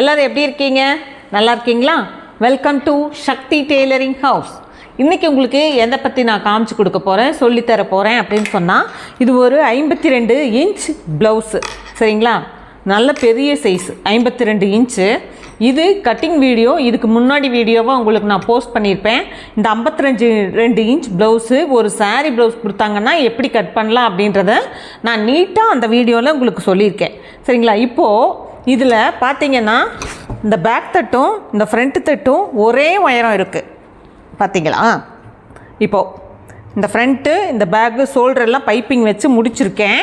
எல்லாரும் எப்படி இருக்கீங்க? நல்லா இருக்கீங்களா? Welcome to Shakti tailoring house இன்றைக்கி உங்களுக்கு எதை பற்றி நான் காமிச்சு கொடுக்க போகிறேன் சொல்லித்தர போகிறேன் அப்படின்னு சொன்னால் இது ஒரு ஐம்பத்தி ரெண்டு இன்ச் ப்ளவுஸு சரிங்களா? நல்ல பெரிய சைஸ் ஐம்பத்தி ரெண்டு இன்ச்சு இது கட்டிங் வீடியோ இதுக்கு முன்னாடி வீடியோவாக உங்களுக்கு நான் போஸ்ட் பண்ணியிருப்பேன். இந்த 52 ரெண்டு இன்ச் ப்ளவுஸு ஒரு சாரீ ப்ளவுஸ் கொடுத்தாங்கன்னா எப்படி கட் பண்ணலாம் அப்படின்றத நான் நீட்டாக அந்த வீடியோவில் உங்களுக்கு சொல்லியிருக்கேன். சரிங்களா? இப்போது இதில் பார்த்தீங்கன்னா இந்த பேக் தட்டும் இந்த ஃப்ரண்ட் தட்டும் ஒரே உயரம் இருக்குது பார்த்தீங்களா இப்போது இந்த ஃப்ரண்ட்டு இந்த பேக்கு ஷோல்டரெல்லாம் பைப்பிங் வச்சு முடிச்சிருக்கேன்.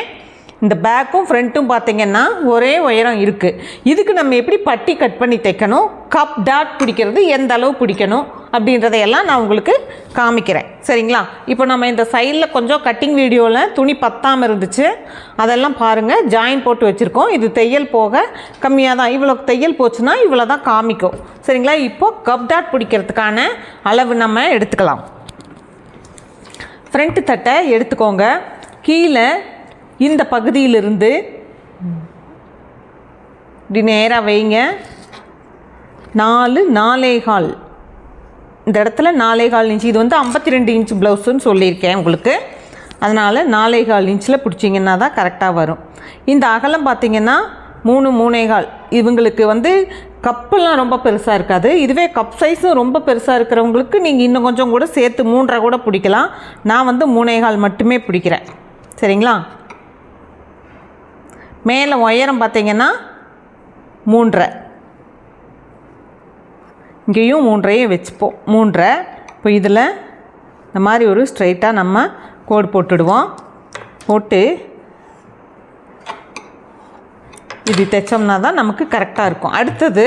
இந்த பேக்கும் ஃப்ரண்ட்டும் பார்த்தீங்கன்னா ஒரே உயரம் இருக்குது இதுக்கு நம்ம எப்படி பட்டி கட் பண்ணி தைக்கணும்? கப் டாட் பிடிக்கிறது எந்த அளவு பிடிக்கணும்? அப்படின்றதையெல்லாம் நான் உங்களுக்கு காமிக்கிறேன். சரிங்களா? இப்போ நம்ம இந்த சைடில் கொஞ்சம் கட்டிங் வீடியோவில் துணி பத்தாமல் இருந்துச்சு. அதெல்லாம் பாருங்கள் ஜாயின் போட்டு வச்சுருக்கோம். இது தையல் போக கம்மியாக தான். இவ்வளோ தையல் போச்சுன்னா இவ்வளோ தான் காமிக்கும். சரிங்களா? இப்போது கப் டாட் பிடிக்கிறதுக்கான அளவு நம்ம எடுத்துக்கலாம். ஃப்ரண்ட் தட்டை எடுத்துக்கோங்க. கீழே இந்த பகுதியிலிருந்து இப்படி நேராக வைங்க. நாலு நாலே கால். இந்த இடத்துல நாலே கால் இன்ச் இது வந்து ஐம்பத்தி ரெண்டு இன்ச் ப்ளவுஸுன்னு சொல்லியிருக்கேன் உங்களுக்கு. அதனால் நாலே கால் இன்ச்சில் பிடிச்சிங்கன்னா தான் கரெக்டாக வரும். இந்த அகலம் பார்த்திங்கன்னா மூணு மூணே கால். இவங்களுக்கு வந்து கப்பெல்லாம் ரொம்ப பெருசாக இருக்காது. இதுவே கப் சைஸும் ரொம்ப பெருசாக இருக்கிறவங்களுக்கு நீங்கள் இன்னும் கொஞ்சம் கூட சேர்த்து மூன்றரை கூட பிடிக்கலாம். நான் வந்து மூணே கால் மட்டுமே பிடிக்கிறேன். சரிங்களா? மேலே உயரம் பார்த்தீங்கன்னா மூன்றரை. இங்கேயும் மூன்றையும் வச்சுப்போம். மூன்றை. இப்போ இதில் இந்த மாதிரி ஒரு ஸ்ட்ரைட்டாக நம்ம கோடு போட்டுடுவோம். போட்டு இது தைச்சோம்னா தான் நமக்கு கரெக்டாக இருக்கும். அடுத்தது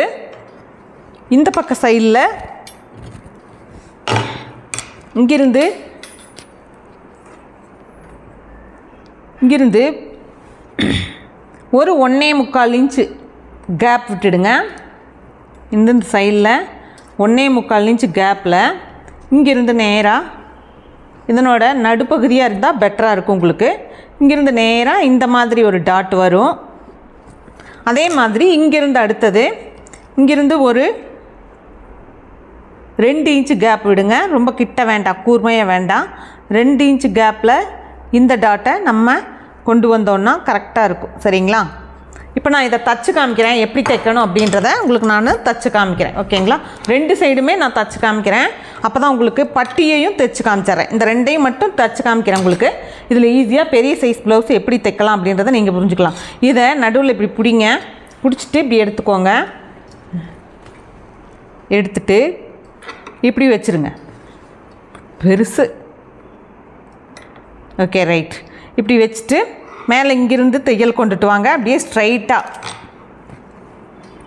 இந்த பக்க சைடில் இங்கிருந்து இங்கிருந்து ஒரு ஒன்றே முக்கால் இன்ச்சு கேப் விட்டுடுங்க. இந்த சைடில் ஒன்றே முக்கால் இன்ச்சு கேப்பில் இங்கிருந்து நேராக இதனோட நடுப்பகுதியாக இருந்தால் பெட்டராக இருக்கும் உங்களுக்கு. இங்கிருந்து நேராக இந்த மாதிரி ஒரு டாட் வரும். அதே மாதிரி இங்கிருந்து அடுத்தது இங்கேருந்து ஒரு ரெண்டு இன்ச்சு கேப் விடுங்க. ரொம்ப கிட்ட வேண்டாம் கூர்மையாக வேண்டாம். ரெண்டு இன்ச்சு கேப்பில் இந்த டாட்டை நம்ம கொண்டு வந்தோன்னா கரெக்டாக இருக்கும். சரிங்களா? இப்போ நான் இதை தச்சு காமிக்கிறேன். எப்படி தைக்கணும் அப்படின்றத உங்களுக்கு நான் தச்சு காமிக்கிறேன். ஓகேங்களா ரெண்டு சைடுமே நான் தச்சு காமிக்கிறேன். அப்போ தான் உங்களுக்கு பட்டியையும் தைச்சு காமிச்சிட்றேன். இந்த ரெண்டையும் மட்டும் தச்சு காமிக்கிறேன் உங்களுக்கு. இதில் ஈஸியாக பெரிய சைஸ் ப்ளவுஸ் எப்படி தைக்கலாம் அப்படின்றத நீங்கள் புரிஞ்சுக்கலாம். இதை நடுவில் இப்படி பிடிங்க. பிடிச்சிட்டு இப்படி எடுத்துக்கோங்க. எடுத்துட்டு இப்படி வச்சுருங்க. பெருசு. ஓகே ரைட் இப்படி வச்சுட்டு மேலே இங்கிருந்து தையல் கொண்டுட்டு வாங்க. அப்படியே ஸ்ட்ரைட்டாக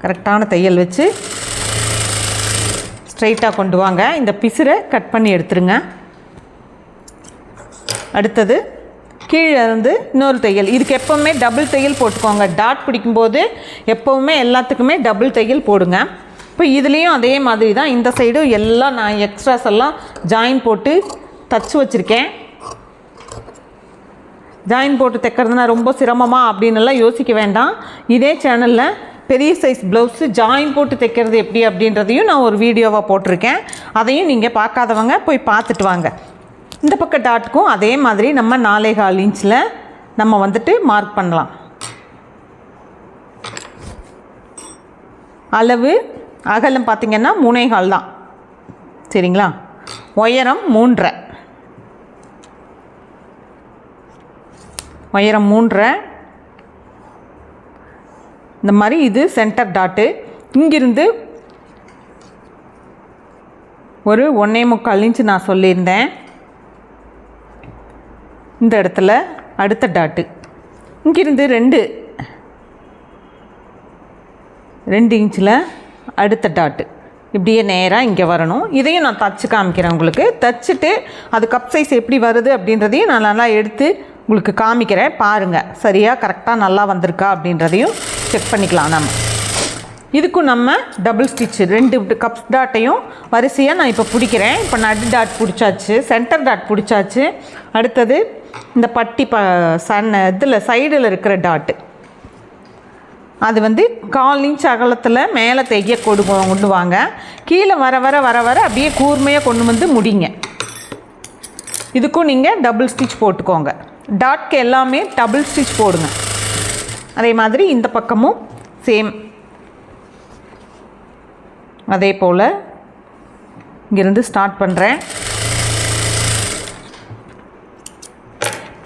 கரெக்டான தையல் வச்சு ஸ்ட்ரைட்டாக கொண்டு வாங்க. இந்த பிசுரை கட் பண்ணி எடுத்துருங்க. அடுத்தது கீழே இருந்து இன்னொரு தையல். இதுக்கு எப்போவுமே டபுள் தையல் போட்டுக்கோங்க. டாட் பிடிக்கும்போது எப்போவுமே எல்லாத்துக்குமே டபுள் தையல் போடுங்க. இப்போ இதுலேயும் அதே மாதிரி தான். இந்த சைடும் எல்லாம் நான் எக்ஸ்ட்ராஸ் எல்லாம் ஜாயின் போட்டு தச்சு வச்சுருக்கேன். ஜாயின் போட்டு தைக்கிறதுனா ரொம்ப சிரமமா அப்படின்னுலாம் யோசிக்க வேண்டாம். இதே சேனலில் பெரிய சைஸ் ப்ளவுஸு ஜாயின் போட்டு தைக்கிறது எப்படி அப்படின்றதையும் நான் ஒரு வீடியோவாக போட்டிருக்கேன். அதையும் நீங்கள் பார்க்காதவங்க போய் பார்த்துட்டு வாங்க. இந்த பக்க டாட்டுக்கும் அதே மாதிரி நம்ம நாலே கால் இன்ச்சில் நம்ம வந்துட்டு மார்க் பண்ணலாம். அளவு அகலம் பார்த்திங்கன்னா மூணே கால் தான். சரிங்களா? உயரம் மூன்றரை. உயரம் மூன்றரை இந்த மாதிரி இது சென்டர் டாட்டு இங்கிருந்து ஒரு ஒன்றே முக்கால் இன்ச்சு நான் சொல்லியிருந்தேன். இந்த இடத்துல அடுத்த டாட்டு இங்கிருந்து ரெண்டு. ரெண்டு இன்ச்சில் அடுத்த டாட்டு இப்படியே நேராக இங்கே வரணும். இதையும் நான் தச்சு காமிக்கிறேன் உங்களுக்கு. தச்சுட்டு அது கப் சைஸ் எப்படி வருது அப்படின்றதையும் நான் நல்லா எடுத்து உங்களுக்கு காமிக்கிறேன். பாருங்கள் சரியாக கரெக்டாக நல்லா வந்திருக்கா அப்படின்றதையும் செக் பண்ணிக்கலாம் நம்ம இதுக்கும் நம்ம டபுள் ஸ்டிச் ரெண்டு கப் டாட்டையும் வரிசையாக நான் இப்போ பிடிக்கிறேன். இப்போ நடு டாட் பிடிச்சாச்சு சென்டர் டாட் பிடிச்சாச்சு. அடுத்தது இந்த பட்டி ப சன் இதில் சைடில் இருக்கிற டாட்டு அது வந்து கால் இன்ச் அகலத்தில் மேலே தைக்க கொடு கொண்டு வாங்க. கீழே வர வர வர வர அப்படியே கூர்மையாக கொண்டு வந்து முடிங்க. இதுக்கும் நீங்கள் டபுள் ஸ்டிச் போட்டுக்கோங்க. டாட்க்கு எல்லாமே டபுள் ஸ்டிச் போடுங்க. அதே மாதிரி இந்த பக்கமும் சேம் அதே போல் இங்கேருந்து ஸ்டார்ட் பண்ணுறேன்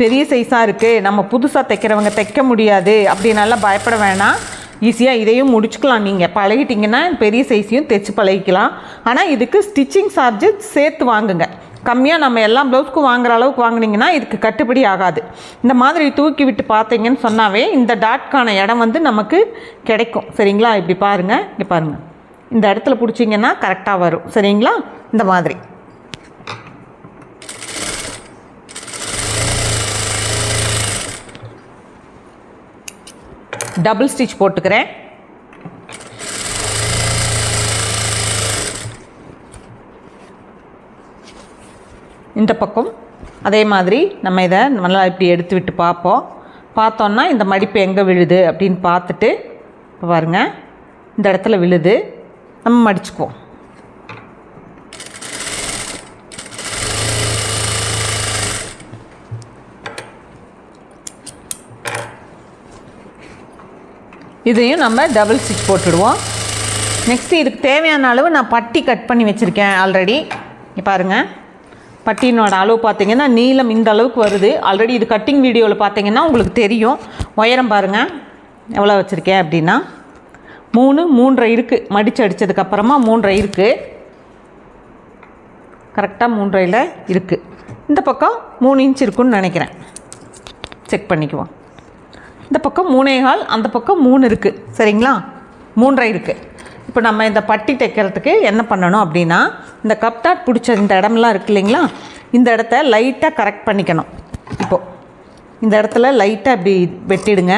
பெரிய சைஸாக இருக்குது நம்ம புதுசாக தைக்கிறவங்க தைக்க முடியாது அப்படின்னாலாம் பயப்பட வேணாம் ஈஸியாக இதையும் முடிச்சுக்கலாம் நீங்கள் பழகிட்டிங்கன்னா பெரிய சைஸையும் தைச்சி பழகிக்கலாம். ஆனால் இதுக்கு ஸ்டிச்சிங் சார்ஜு சேர்த்து வாங்குங்க. கம்மியாக நம்ம எல்லா ப்ளவுஸ்க்கும் வாங்குற அளவுக்கு வாங்குனீங்கன்னா இதுக்கு கட்டுப்படி ஆகாது. இந்த மாதிரி தூக்கி விட்டு பார்த்தீங்கன்னு சொன்னாவே இந்த டாட்கான இடம் வந்து நமக்கு கிடைக்கும். சரிங்களா? இப்படி பாருங்கள் இப்படி பாருங்கள் இந்த இடத்துல பிடிச்சிங்கன்னா கரெக்டாக வரும். சரிங்களா? இந்த மாதிரி. டபுள் ஸ்டிச் போட்டுக்கிறேன். இந்த பக்கம். அதே மாதிரி நம்ம இதை நல்லா இப்படி எடுத்து விட்டு பார்ப்போம். பார்த்தோன்னா இந்த மடிப்பு எங்கே விழுது அப்படின்னு பார்த்துட்டு இப்போ பாருங்கள் இந்த இடத்துல விழுது. நம்ம மடிச்சுக்குவோம். இதையும் நம்ம டபுள் ஸ்டிச் போட்டுடுவோம். நெக்ஸ்ட்டு இதுக்கு தேவையான அளவு நான் பட்டி கட் பண்ணி வச்சுருக்கேன் ஆல்ரெடி பாருங்கள் பட்டியினோட அளவு பார்த்தீங்கன்னா நீளம் இந்த அளவுக்கு வருது. ஆல்ரெடி இது கட்டிங் வீடியோவில் பார்த்தீங்கன்னா உங்களுக்கு தெரியும். உயரம் பாருங்கள் எவ்வளோ வச்சுருக்கேன் அப்படின்னா? மூணு மூன்றரை இருக்குது மடித்து அடித்ததுக்கப்புறமா மூன்றரை இருக்குது கரெக்டாக மூன்றையில் இருக்குது இந்த பக்கம் மூணு இன்ச் இருக்குன்னு நினைக்கிறேன். செக் பண்ணிக்குவோம். இந்த பக்கம் மூணே கால் அந்த பக்கம் மூணு இருக்குது சரிங்களா? மூன்றரை இருக்குது இப்போ நம்ம இந்த பட்டி தைக்கிறதுக்கு என்ன பண்ணணும் அப்படின்னா இந்த கப்தாட் பிடிச்ச இந்த இடம்லாம் இருக்கு இல்லைங்களா? இந்த இடத்த லைட்டாக கரெக்ட் பண்ணிக்கணும். இப்போது இந்த இடத்துல லைட்டாக இப்படி வெட்டிடுங்க.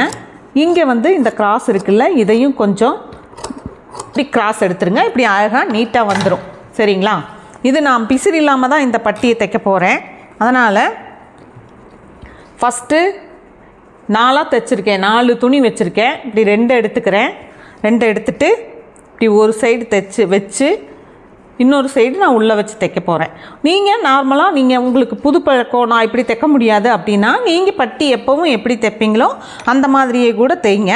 இங்கே வந்து இந்த கிராஸ் இருக்குல்ல இதையும் கொஞ்சம் இப்படி கிராஸ் எடுத்துருங்க. இப்படி அழகாக நீட்டாக வந்துடும் சரிங்களா? இது நான் பிசிறு இல்லாமல் தான் இந்த பட்டியை தைக்க போகிறேன் அதனால் ஃபஸ்ட்டு நாலாக தைச்சிருக்கேன். நாலு துணி வச்சுருக்கேன். இப்படி ரெண்டு எடுத்துக்கிறேன். ரெண்டு எடுத்துகிட்டு இப்படி ஒரு சைடு தைச்சு வச்சு இன்னொரு சைடு நான் உள்ளே வச்சு தைக்க போகிறேன் நீங்கள் நார்மலாக நீங்கள் உங்களுக்கு புது பழக்கம் நான் இப்படி தைக்க முடியாது அப்படின்னா நீங்கள் பட்டி எப்போவும் எப்படி தைப்பீங்களோ அந்த மாதிரியே கூட தைங்க.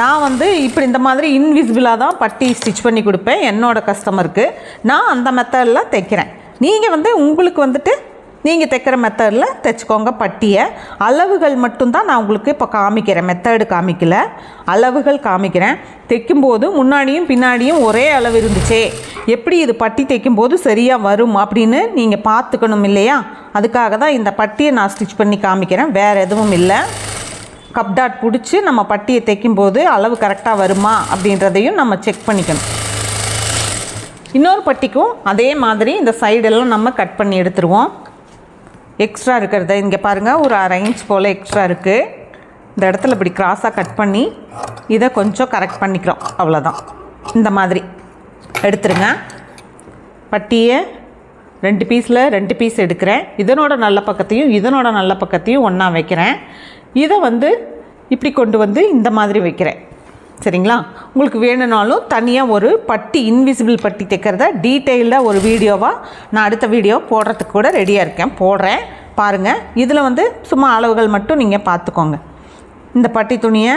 நான் வந்து இப்படி இந்த மாதிரி இன்விசிபிளாக தான் பட்டி ஸ்டிச் பண்ணி கொடுப்பேன் என்னோடய கஸ்டமருக்கு நான் அந்த மெத்தடில் தைக்கிறேன். நீங்கள் வந்து உங்களுக்கு வந்துட்டு நீங்கள் தைக்கிற மெத்தடில் தைச்சிக்கோங்க பட்டியை. அளவுகள் மட்டும்தான் நான் உங்களுக்கு இப்போ காமிக்கிறேன். மெத்தடு காமிக்கல. அளவுகள் காமிக்கிறேன். தைக்கும்போது முன்னாடியும் பின்னாடியும் ஒரே அளவு இருந்துச்சே. எப்படி இது பட்டி தைக்கும்போது சரியாக வரும் அப்படின்னு நீங்கள் பார்த்துக்கணும் இல்லையா? அதுக்காக தான் இந்த பட்டியை நான் ஸ்டிச் பண்ணி காமிக்கிறேன். வேறு எதுவும் இல்லை. கப் டாட் பிடிச்சி நம்ம பட்டியை தைக்கும்போது அளவு கரெக்டாக வருமா அப்படின்றதையும் நம்ம செக் பண்ணிக்கணும். இன்னொரு பட்டிக்கும் அதே மாதிரி இந்த சைடெல்லாம் நம்ம கட் பண்ணி எடுத்துருவோம். எக்ஸ்ட்ரா இருக்கிறத இங்கே பாருங்கள் ஒரு அரை இன்ச் போல் எக்ஸ்ட்ரா இருக்குது இந்த இடத்துல இப்படி கிராஸாக கட் பண்ணி இதை கொஞ்சம் கரெக்ட் பண்ணிக்கிறோம். அவ்வளோதான் இந்த மாதிரி. எடுத்துருங்க. பட்டியை ரெண்டு பீஸில் ரெண்டு பீஸ் எடுக்கிறேன். இதனோட நல்ல பக்கத்தையும் இதனோட நல்ல பக்கத்தையும் ஒன்றா வைக்கிறேன். இதை வந்து இப்படி கொண்டு வந்து இந்த மாதிரி வைக்கிறேன். சரிங்களா? உங்களுக்கு வேணும்னாலும் தனியாக ஒரு பட்டி இன்விசிபிள் பட்டி தைக்கிறத டீட்டெயில்டாக ஒரு வீடியோவாக நான் அடுத்த வீடியோ போடுறதுக்கு கூட ரெடியாக இருக்கேன். போடுறேன். பாருங்கள் இதில் வந்து சும்மா அளவுகள் மட்டும் நீங்கள் பார்த்துக்கோங்க. இந்த பட்டி துணியை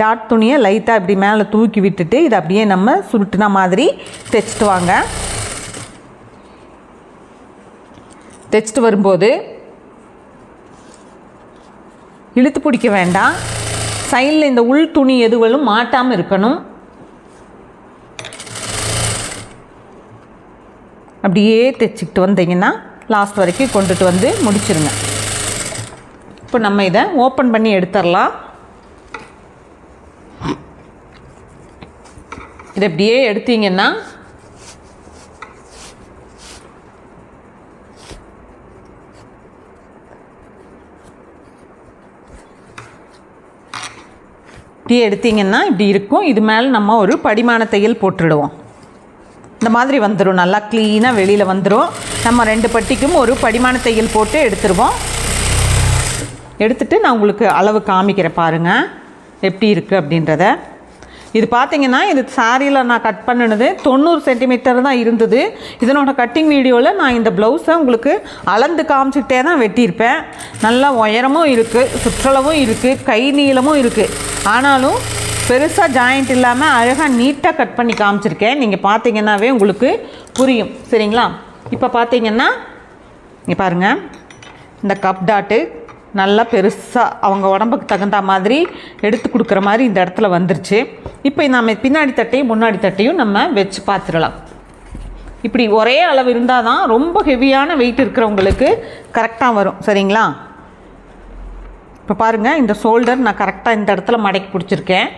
டாட் துணியை லைட்டாக இப்படி மேலே தூக்கி விட்டுட்டு இதை அப்படியே நம்ம சுருட்டின மாதிரி தைச்சிட்டு வாங்க. தைச்சிட்டு வரும்போது இழுத்து பிடிக்க வேண்டாம். சைடில் இந்த உள் துணி எதுவளும் மாட்டாமல் இருக்கணும். அப்படியே தைச்சிக்கிட்டு வந்தீங்கன்னா லாஸ்ட் வரைக்கும் கொண்டுட்டு வந்து முடிச்சிருங்க. இப்போ நம்ம இதை ஓப்பன் பண்ணி எடுத்துடலாம். இதை அப்படியே எடுத்தீங்கன்னா இப்படி எடுத்தீங்கன்னா இப்படி இருக்கும். இது மேலே நம்ம ஒரு படிமான தையல் போட்டுடுவோம். இந்த மாதிரி வந்துடும் நல்லா க்ளீனாக வெளியில் வந்துடும் நம்ம ரெண்டு பட்டிக்கும் ஒரு படிமான தையல் போட்டு எடுத்துருவோம். எடுத்துட்டு நான் உங்களுக்கு அளவு காமிக்கிறேன் பாருங்கள் எப்படி இருக்குது அப்படின்றத. இது பார்த்தீங்கன்னா இது சாரியில் நான் கட் பண்ணினது தொண்ணூறு சென்டிமீட்டர் தான் இருந்தது. இதனோட கட்டிங் வீடியோவில் நான் இந்த ப்ளவுஸை உங்களுக்கு அளந்து காமிச்சிக்கிட்டே தான் வெட்டியிருப்பேன். நல்லா உயரமும் இருக்குது சுற்றளவும் இருக்குது கை நீளமும் இருக்குது ஆனாலும் பெருசாக ஜாயிண்ட் இல்லாமல் அழகாக நீட்டாக கட் பண்ணி காமிச்சிருக்கேன். நீங்கள் பார்த்தீங்கன்னாவே உங்களுக்கு புரியும். சரிங்களா? இப்போ பார்த்தீங்கன்னா இங்கே பாருங்கள் இந்த கப் டாட்டு நல்லா பெருசாக அவங்க உடம்புக்கு தகுந்த மாதிரி எடுத்து கொடுக்குற மாதிரி இந்த இடத்துல வந்துருச்சு. இப்போ நம்ம பின்னாடி தட்டையும் முன்னாடி தட்டையும் நம்ம வச்சு பார்த்துடலாம் இப்படி ஒரே அளவு இருந்தால் தான் ரொம்ப ஹெவியான வெயிட் இருக்கிறவங்களுக்கு கரெக்டாக வரும். சரிங்களா? இப்போ பாருங்கள் இந்த ஷோல்டர் நான் கரெக்டாக இந்த இடத்துல மடக்கி பிடிச்சிருக்கேன்.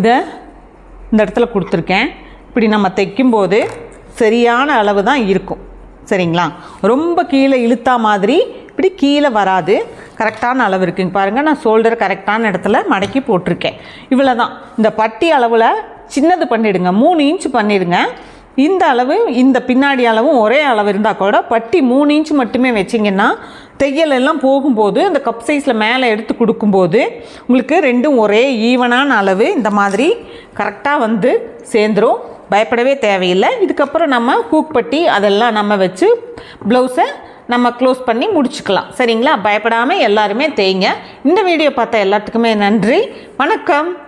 இதை இந்த இடத்துல கொடுத்துருக்கேன். இப்படி நம்ம தைக்கும்போது சரியான அளவு தான் இருக்கும். சரிங்களா? ரொம்ப கீழே இழுத்தா மாதிரி இப்படி கீழே வராது. கரெக்டான அளவு இருக்குங்க. பாருங்கள் நான் ஷோல்டர் கரெக்டான இடத்துல மடக்கி போட்டிருக்கேன். இவ்வளோ தான் இந்த பட்டி அளவில் சின்னது பண்ணிவிடுங்க மூணு இன்ச் பண்ணிடுங்க. இந்த அளவு இந்த பின்னாடி அளவும் ஒரே அளவு இருந்தால் கூட பட்டி மூணு இன்ச் மட்டுமே வச்சிங்கன்னா தையல் எல்லாம் போகும்போது அந்த கப் சைஸில் மேலே எடுத்து கொடுக்கும்போது உங்களுக்கு ரெண்டும் ஒரே ஈவனான அளவு இந்த மாதிரி கரெக்டாக வந்து சேர்ந்துரும். பயப்படவே தேவையில்லை. இதுக்கப்புறம் நம்ம ஹூக் பட்டி அதெல்லாம் நம்ம வச்சு ப்ளவுஸை நம்ம க்ளோஸ் பண்ணி முடிச்சுக்கலாம். சரிங்களா? பயப்படாமல் எல்லாருமே தேய்ங்க. இந்த வீடியோ பார்த்த எல்லாத்துக்குமே நன்றி. வணக்கம்.